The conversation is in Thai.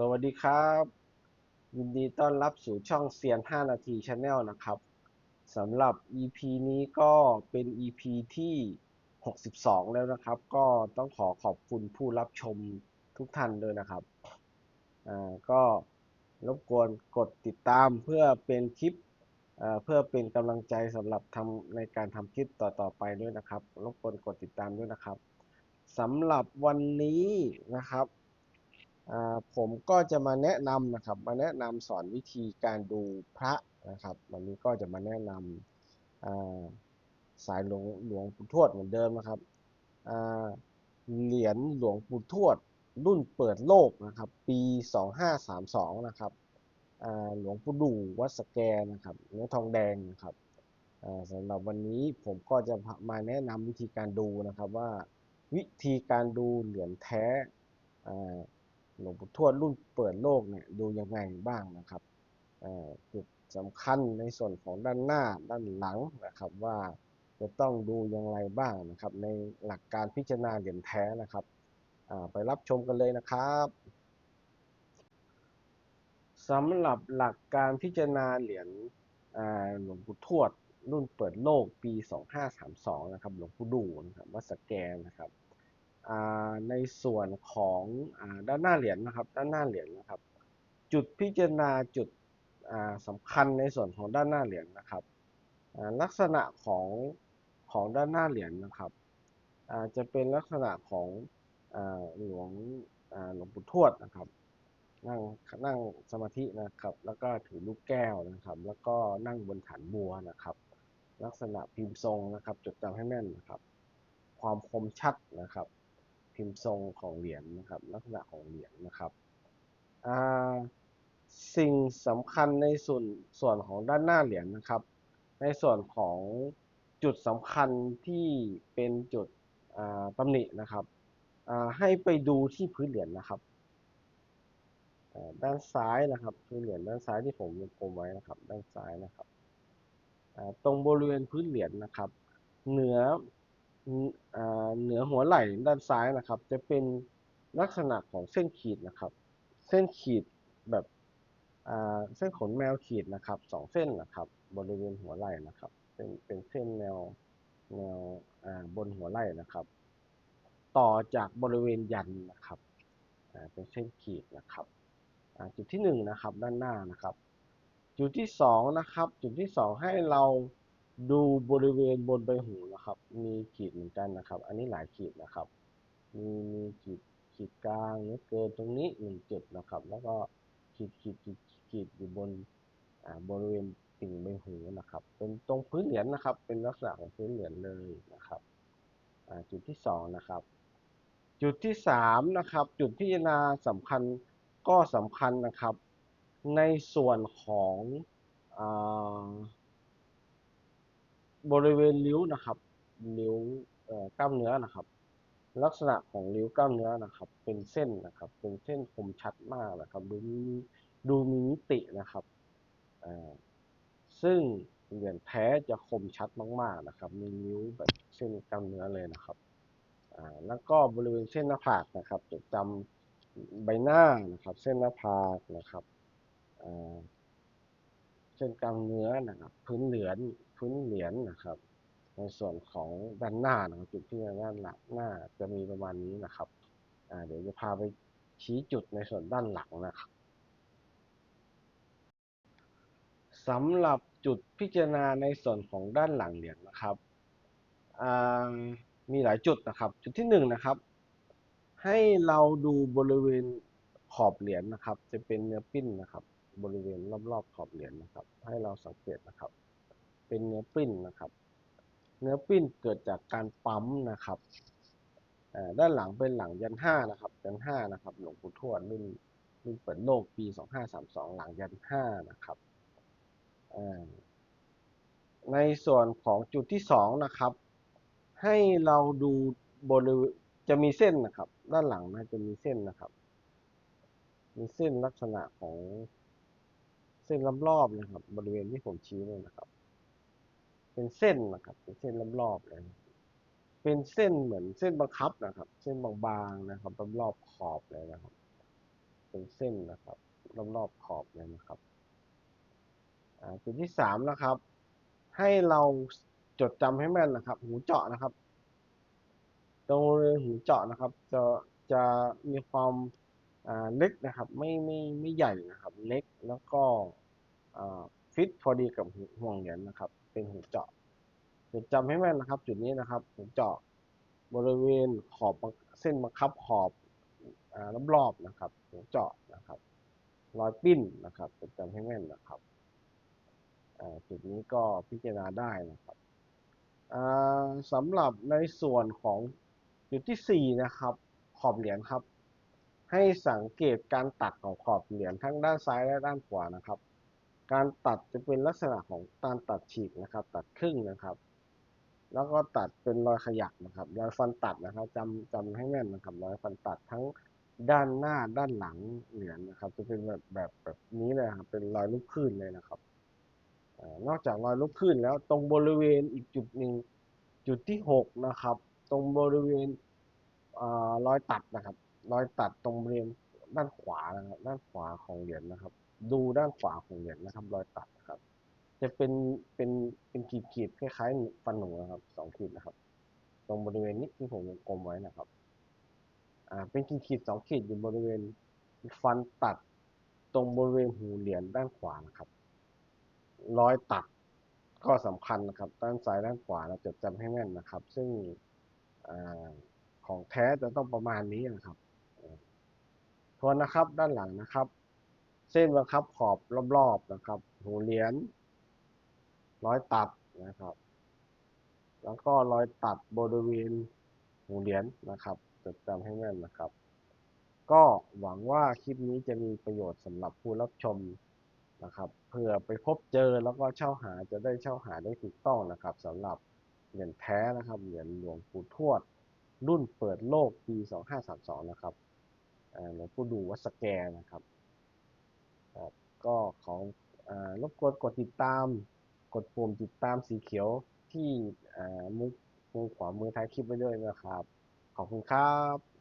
สวัสดีครับ ยินดีต้อนรับสู่ช่องเซียน 5 นาทีชาแนลนะครับสำหรับ EP นี้ก็เป็น EP ที่ 62 แล้วนะครับ ก็ต้องขอขอบคุณผู้รับชมทุกท่านด้วยนะครับอ่าก็รบกวนกดติดตามเพื่อเป็นคลิปอ่าเพื่อเป็นกำลังใจสำหรับทำในการทำคลิปต่อๆไปด้วยนะครับ รบกวนกดติดตามด้วยนะครับสำหรับวันนี้นะครับ ผมก็จะมาแนะนำนะครับ มาแนะนำสอนวิธีการดูพระนะครับ วันนี้ก็จะมาแนะนำาสายหลวงหลวงปู่ทวดเหมือนเดิมนะครับเหรียญหลวงปู่ทวดรุ่นเปิดโลกนะครับ ปี 2532 นะครับหลวงปู่ดูวัดสแกนะครับเนื้อทองแดงนะครับสำหรับวันนี้ผมก็จะมาแนะนำวิธีการดูนะครับว่าวิธีการดูเหรียญแท้ หลวงปู่ทวดรุ่นเปิดโลกเนี่ยดูยังไงบ้างนะครับอ่อจุดสำคัญในส่วนของด้านหน้าด้านหลังนะครับว่าจะต้องดูอย่างไรบ้างนะครับ ในหลักการพิจารณาเหรียญแท้นะครับอ่าไปรับชมกันเลยนะครับสำหรับหลักการพิจารณาเหรียญอ่าหลวงปู่ทวดรุ่นเปิดโลกปี 2532 นะครับ หลวงปู่ดูนะครับวัดสแกนนะครับ ในส่วนของอด้านหน้าเหรียญนะครับ ด้านหน้าเหรียญนะครับ จุดพิจารณาจุดอ่าสำคัญในส่วนของด้านหน้าเหรียญนะครับลักษณะของของด้านหน้าเหรียญนะครับจะเป็นลักษณะของอหลวงหลวงปู่ทวดนะครับ นั่งนั่งสมาธินะครับ แล้วก็ถือลูกแก้วนะครับ แล้วก็นั่งบนฐานบัวนะครับ ลักษณะพิมพ์ทรงนะครับ จดจำให้แม่นนะครับ ความคมชัดนะครับ พิมพ์ทรงของเหรียญนะครับ ลักษณะของเหรียญนะครับสิ่งสำคัญในส่วนส่วนของด้านหน้าเหรียญนะครับ ในส่วนของจุดสำคัญที่เป็นจุดอ่าตำหนินะครับให้ไปดูที่พื้นเหรียญนะครับด้านซ้ายนะครับพื้นเหรียญด้านซ้ายที่ผมวงกลมไว้นะครับ ด้านซ้ายนะครับตรงบริเวณพื้นเหรียญนะครับ เหนือ เหนือหัวไหล่ด้านซ้ายนะครับ จะเป็นลักษณะของเส้นขีดนะครับ เส้นขีดแบบเส้นขนแมวขีดนะครับสองเส้นนะครับ บริเวณหัวไหล่นะครับ เป็นเป็นเส้นแนวแนวบนหัวไหล่นะครับ ต่อจากบริเวณยันนะครับเป็นเส้นขีดนะครับจุดที่หนึ่งนะครับด้านหน้านะครับ จุดที่สองนะครับ จุดที่สองให้เรา ดูบริเวณบนใบหูนะครับ มีขีดเหมือนกันนะครับ อันนี้หลายขีดนะครับ มีมีขีดขีดกลางเนื้อเกินตรงนี้หนึ่งจุดนะครับ แล้วก็ขีดขีดขีดขีดอยู่บนอ่าบริเวณติ่งใบหูนะครับ เป็นตรงพื้นเหรียญนะครับ เป็นลักษณะของพื้นเหรียญเลยนะครับอ่าจุดที่สองนะครับ จุดที่สามนะครับ จุดพิจารณาสำคัญก็สำคัญนะครับ ในส่วนของอา บริเวณริ้วนะครับริ้วกล้ามเนื้อนะครับ ลักษณะของริ้วกล้ามเนื้อนะครับ เป็นเส้นนะครับ เป็นเส้นคมชัดมากนะครับ ดูมีดูมีมิตินะครับซึ่งเหรียญแท้จะคมชัดมากๆนะครับ มีนิ้วแบบเส้นกล้ามเนื้อเลยนะครับแล้วก็บริเวณเส้นหน้าผากนะครับจดจำใบหน้านะครับ เส้นหน้าผากนะครับเส้นกล้ามเนื้อนะครับ พื้นเหรียญ พื้นเหรียญนะครับ ในส่วนของด้านหน้านะครับจุดที่ด้านหลังหน้าจะมีประมาณนี้นะครับเดี๋ยวจะพาไปชี้จุดในส่วนด้านหลังนะครับสำหรับจุดพิจารณาในส่วนของด้านหลังเหรียญนะครับมีหลายจุดนะครับ จุดที่หนึ่งนะครับ ให้เราดูบริเวณขอบเหรียญนะครับ จะเป็นเนื้อปิ้นนะครับ บริเวณรอบๆขอบเหรียญนะครับ ให้เราสังเกตนะครับ เป็นเนื้อปิ้นนะครับ เนื้อปิ้นเกิดจากการปั๊มนะครับด้านหลังเป็นหลังยันห้านะครับยันห้านะครับหลวงปู่ทวดรุ่นรุ่นเปิดโลกปีสองห้าสามสองหลังยันห้านะครับในส่วนของจุดที่สองนะครับ ให้เราดูบริเวณจะมีเส้นนะครับ ด้านหลังนะจะมีเส้นนะครับ มีเส้นลักษณะของเส้นรอบๆนะครับ บริเวณที่ผมชี้เนี่ยนะครับ เป็นเส้นนะครับ เป็นเส้นรอบๆเลยเป็นเส้นเหมือนเส้นบังคับนะครับ เส้นบางๆนะครับรอบๆขอบเลยนะครับ เป็นเส้นนะครับรอบๆขอบเลยนะครับอ่าจุดที่สามนะครับ ให้เราจดจำให้แม่นนะครับ หูเจาะนะครับ ตรงเวณหูเจาะนะครับ จะจะมีความอ่าเล็กนะครับ ไม่ไม่ไม่ใหญ่นะครับ เล็กแล้วก็อ่าฟิตพอดีกับหูห่วงเหรียญนะครับ เป็นหูเจาะจดจำให้แม่นนะครับ จุดนี้นะครับหูเจาะบริเวณขอบเส้นบังคับขอบอ่ารอบๆนะครับหูเจาะนะครับรอยปิ้นนะครับจดจำให้แม่นนะครับจุดนี้ก็พิจารณาได้นะครับอ่าสำหรับในส่วนของจุดที่สี่นะครับ ขอบเหรียญครับ ให้สังเกตการตัดของขอบเหรียญทั้งด้านซ้ายและด้านขวานะครับ การตัดจะเป็นลักษณะของการตัดฉีกนะครับ ตัดครึ่งนะครับ แล้วก็ตัดเป็นรอยขยักนะครับรอยฟันตัดนะครับจำจำให้แม่นนะครับรอยฟันตัดทั้งด้านหน้าด้านหลังเหรียญนะครับ จะเป็นแบบแบบแบบนี้เลยครับเป็นรอยลูกคลื่นเลยนะครับอนอกจากรอยลูกคลื่นแล้วตรงบริเวณอีกจุดหนึ่งจุดที่หกนะครับ ตรงบริเวณรอยตัดนะครับ รอยตัดตรงบริเวณด้านขวานะครับ ด้านขวาของเหรียญนะครับ ดูด้านขวาของเหรียญนะครับรอยตัดนะครับ จะเป็นเป็นเป็นขีดขีดคล้ายๆฟันหนูนะครับสองขีดนะครับ ตรงบริเวณนี้ที่ผมวงกลมไว้นะครับอ่าเป็นขีดขีดสองขีดอยู่บริเวณฟันตัดตรงบริเวณหูเหรียญด้านขวานะครับ รอยตัดก็สำคัญนะครับ ด้านซ้ายด้านขวาเราจดจำให้แม่นนะครับ ซึ่งอาของแท้จะต้องประมาณนี้นะครับทวนนะครับด้านหลังนะครับ เส้นบังคับขอบรอบๆนะครับ หูเหรียญร้อยตัดนะครับ แล้วก็รอยตัดบริเวณหูเหรียญนะครับจดจำให้แม่นนะครับ ก็หวังว่าคลิปนี้จะมีประโยชน์สำหรับผู้รับชมนะครับเพื่อไปพบเจอแล้วก็เช่าหาจะได้เช่าหาได้ถูกต้องนะครับสำหรับเหรียญแท้นะครับเหรียญหลวงปู่ทวด รุ่นเปิดโลกปี 2532 นะครับอ่าหลวงปู่ดูวัดสแกนะครับ ครับก็ขออ่ารบกวนกดติดตาม กดปุ่มติดตามสีเขียวที่อ่ามุมมุมขวามือท้ายคลิปไว้ด้วยนะครับ ขอบคุณครับ